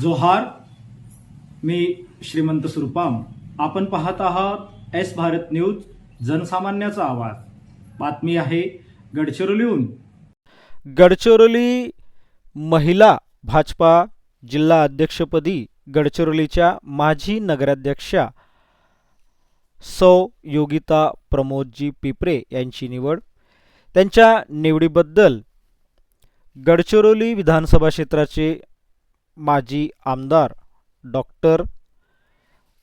जोहार मी श्रीमंत सुरपाम. आपण पाहत आहात एस भारत न्यूज जनसामान्याचा आवाज. बातमी आहे गडचिरोलीहून. गडचिरोली महिला भाजपा जिल्हा अध्यक्षपदी गडचिरोलीच्या माजी नगराध्यक्षा सौ योगिता प्रमोदजी पिपरे यांची निवड. त्यांच्या निवडीबद्दल गडचिरोली विधानसभा क्षेत्राचे माजी आमदार डॉक्टर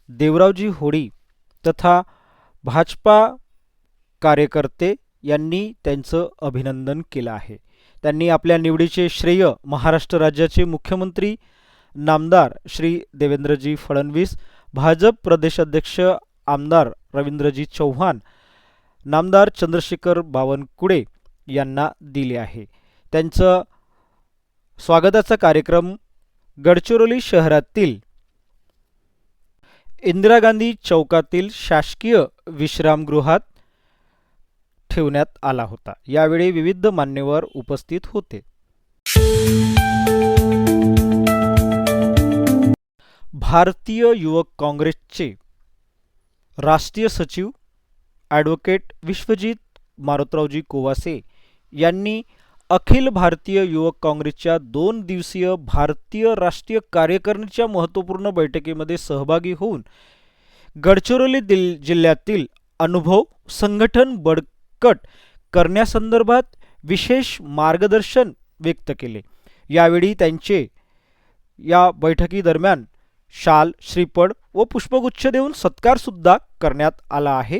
देवरावजी होडी तथा भाजपा कार्यकर्ते यांनी त्यांचं अभिनंदन केलं आहे. त्यांनी आपल्या निवडीचे श्रेय महाराष्ट्र राज्याचे मुख्यमंत्री नामदार श्री देवेंद्रजी फडणवीस भाजप प्रदेशाध्यक्ष आमदार रवींद्रजी चव्हाण नामदार चंद्रशेखर बावनकुळे यांना दिले आहे. त्यांचं स्वागताचा कार्यक्रम गडचिरोली शहरातील इंदिरा गांधी चौकातील शासकीय विश्रामगृहात ठेवण्यात आला होता. यावेळी विविध मान्यवर उपस्थित होते. भारतीय युवक काँग्रेसचे राष्ट्रीय सचिव ॲडव्होकेट विश्वजित मारुतरावजी कोवासे यांनी अखिल भारतीय युवक काँग्रेसच्या दोन दिवसीय भारतीय राष्ट्रीय कार्यकारिणीच्या महत्त्वपूर्ण बैठकीमध्ये सहभागी होऊन गडचिरोली दिल जिल्ह्यातील अनुभव संघटन बळकट करण्यासंदर्भात विशेष मार्गदर्शन व्यक्त केले. यावेळी त्यांचे या बैठकीदरम्यान शाल श्रीपड व पुष्पगुच्छ देऊन सत्कारसुद्धा करण्यात आला आहे.